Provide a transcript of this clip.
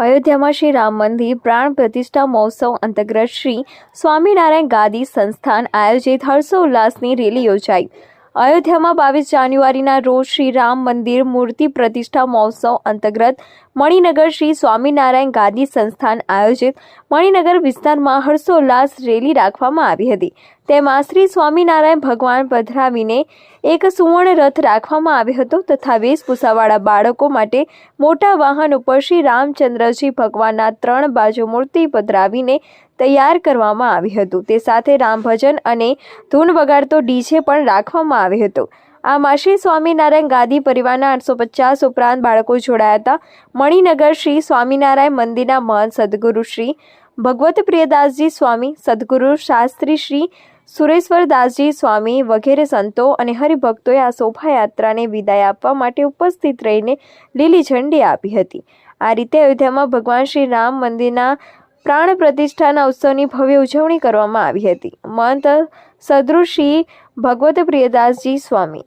અયોધ્યામાં શ્રી રામ મંદિર પ્રાણ પ્રતિષ્ઠા મહોત્સવ અંતર્ગત શ્રી સ્વામિનારાયણ ગાદી સંસ્થાન આયોજિત હર્ષોલ્લાસની રેલી યોજાઈ. અયોધ્યામાં બાવીસ જાન્યુઆરીના રોજ શ્રી રામ મંદિર મૂર્તિ પ્રતિષ્ઠા મહોત્સવ અંતર્ગત મણિનગર શ્રી સ્વામિનારાયણ ગાદી સંસ્થાન આયોજિત મણિનગર વિસ્તારમાં હર્ષોલ્લાસ રેલી રાખવામાં આવી હતી. તેમાં શ્રી સ્વામિનારાયણ ભગવાન પધરાવીને એક સુવર્ણ રથ રાખવામાં આવ્યો હતો તથા વેશભૂષાવાળા બાળકો માટે મોટા વાહન ઉપર શ્રી રામચંદ્રજી ભગવાનના ત્રણ બાજુ મૂર્તિ પધરાવીને તૈયાર કરવામાં આવ્યું હતું. તે સાથે રામ ભજન અને ધૂન વગાડતો ડીજે પણ રાખવામાં આવ્યો હતો. આમાં શ્રી સ્વામિનારાયણ ગાદી પરિવારના આઠસો પચાસ ઉપરાંત બાળકો જોડાયા હતા. મણિનગર શ્રી સ્વામિનારાયણ મંદિરના મહંત સદગુરુ શ્રી ભગવત પ્રિયદાસજી સ્વામી, સદગુરુ શાસ્ત્રી શ્રી સુરેશ્વરદાસજી સ્વામી વગેરે સંતો અને હરિભક્તોએ આ શોભાયાત્રાને વિદાય આપવા માટે ઉપસ્થિત રહીને લીલી ઝંડી આપી હતી. આ રીતે અયોધ્યામાં ભગવાન શ્રી રામ મંદિરના પ્રાણ પ્રતિષ્ઠાના ઉત્સવની ભવ્ય ઉજવણી કરવામાં આવી હતી. મહંત સદૃશ્રી ભગવત પ્રિયદાસજી સ્વામી.